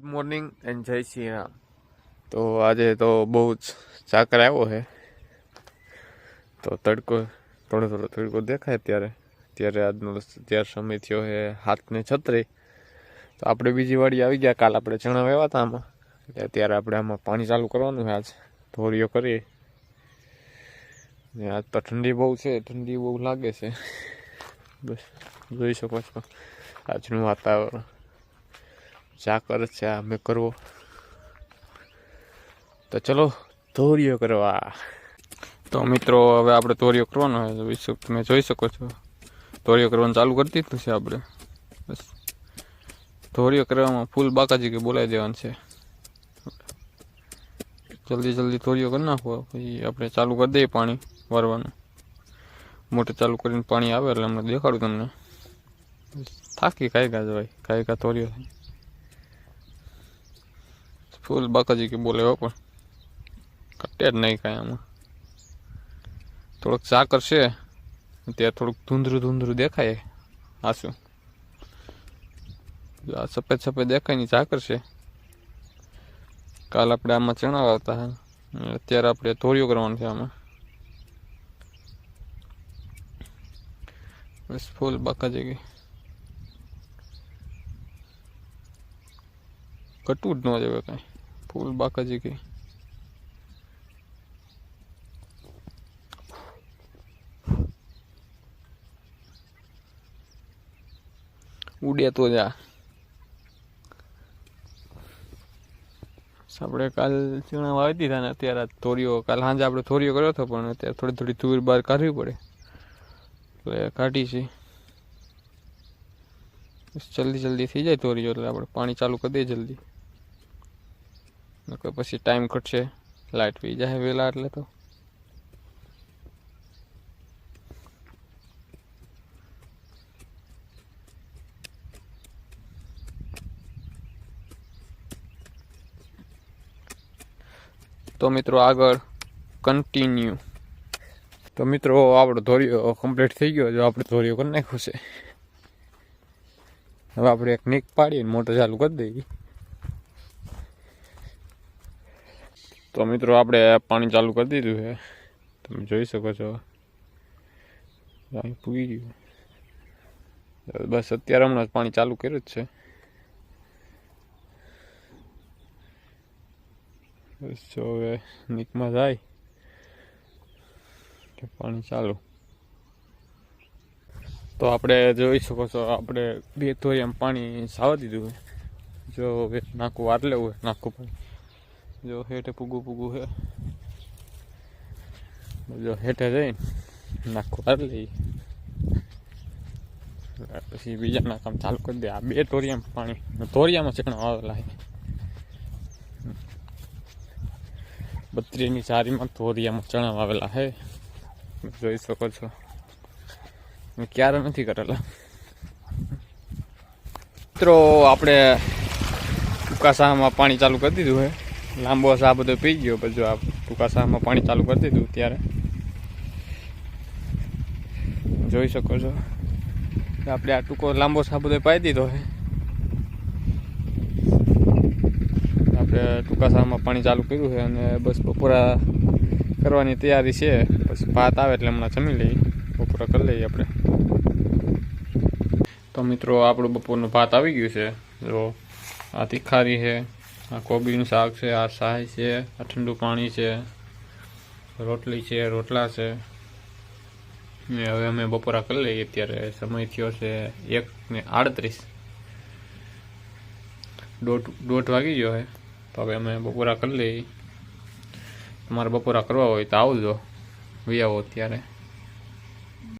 Good morning and જય શ્રી રામ તો આજે તો બહુ જ ચાકર આવ્યો છે. તો તડકો, થોડો થોડો તડકો દેખાય ત્યારે ત્યારે આજનો ત્યાર સમય થયો છે હાથને છત્રી. તો આપણે બીજી વાડી આવી ગયા. કાલ આપણે ચણા વેવા હતા આમાં. એટલે ત્યારે આપણે આમાં પાણી ચાલુ કરવાનું છે આજ. ધોરીઓ કરીએ. ને આજ તો ઠંડી બહુ છે. ઠંડી બહુ લાગે છે. બસ, જોઈ શકો છો. આજનું વાતાવરણ. ચાકર છે આ મેં કરવો. તો ચલો, ધોરીઓ કરવા. તો મિત્રો, હવે આપણે ધોરીઓ કરવાનો હોય તો તમે જોઈ શકો છો. ધોરીઓ કરવાનું ચાલુ કરી દીધું છે આપણે. બસ. ધોરીઓ કરવામાં ફૂલ બાકાજી કે બોલાવી દેવાનું છે. જલ્દી જલ્દી ધોરીઓ કરી નાખો, પછી આપણે ચાલુ કરી દઈએ પાણી વારવાનું. મોટર ચાલુ કરીને પાણી આવે એટલે હમણાં દેખાડું તમને. થાકી કાંઈ કાંઈ ભાઈ કાંઈ કાંઈ તોર્યો થાય ફૂલ બાકાજી કે બોલે હો પણ કટે જ નહીં કાંઈ આમાં થોડુંક સાકર છે ત્યાં થોડુંક ધૂંધરું ધૂંધરું દેખાય આસું આ સફેદ સફેદ દેખાયની ચાકર છે કાલ આપણે આમાં ચણા વાવતા હા અત્યારે આપણે ધોરીઓ કરવાનું છે આમાં બસ ફૂલ બાકાજી ગઈ કટવું જ ન જવે કાંઈ ફૂલ બાકાજી ગઈ ઉડે તો જા આપણે કાલ ચણા વાવી દીધા ને અત્યારે આ થોડીઓ કાલ સાંજે આપણે થોડીઓ કર્યો હતો પણ અત્યારે થોડી થોડી તુર બહાર કાઢવી પડે એટલે કાઢી છે બસ જલ્દી જલ્દી થઈ જાય તોરીઓ એટલે આપણે પાણી ચાલુ કરી દઈએ જલ્દી નકર પછી ટાઈમ ઘટશે લાઇટ પી જાય વહેલા એટલે તો તો મિત્રો આગળ કન્ટિન્યુ તો મિત્રો આપણો ધોરીઓ કમ્પ્લીટ થઈ ગયો જો આપણે ધોરીઓ કરી નાખ્યો છે હવે આપણે એક નીક પાડીને મોટર ચાલુ કરી દઈએ તો મિત્રો આપણે પાણી ચાલુ કરી દીધું છે. તમે જોઈ શકો છો. અહીં પૂગી ગયું. બસ અત્યારે હમણાં જ પાણી ચાલુ કર્યું જ છે. જો હવે નીકમાં જાય પાણી ચાલુ. તો આપણે જોઈ શકો છો, આપણે બે તો એમ પાણી સાવા દીધું જો નાખું વાર લેવું નાખું પાણી. જો હેઠે પૂગું પૂગું હે જો હેઠે જઈને નાખો વાર લઈ પછી બીજાના કામ ચાલુ કરી દે. આ બે તોરિયામાં પાણી. તોરિયામાં ચણા આવેલા છે બત્રીની ચારીમાં તોરિયામાં ચણા વાવેલા છે જોઈ શકો છો. ક્યારે નથી કરેલા. મિત્રો, આપણે ઉકાસામાં પાણી ચાલુ કરી દીધું છે લાંબો સા બધો પી ગયો. પછી આ ટૂંકા સામાં પાણી ચાલુ કરી દીધું ત્યારે. જોઈ શકો છો. આપણે આ ટૂંકો લાંબો સા બધો પાઈ દીધો છે. આપણે ટૂંકા સામાં પાણી ચાલુ કર્યું છે અને બસ બપોરા કરવાની તૈયારી છે. પછી ભાત આવે એટલે હમણાં જમી લઈએ. બપોરા કરી લઈએ આપણે. તો મિત્રો, આપણું બપોરનું ભાત આવી ગયું છે. જો આ તીખારી છે. આ કોબીનું શાક છે, આ સાય છે, આ ઠંડુ પાણી છે, રોટલી છે, રોટલા છે. ને હવે અમે બપોરા કરી લઈએ અત્યારે. સમય થયો છે એક ને આડત્રીસ. દોઢ દોઢ વાગી ગયો હે. તો હવે અમે બપોરા કરી લઈએ. તમારે બપોરા કરવા હોય તો આવજો. વી આવો અત્યારે.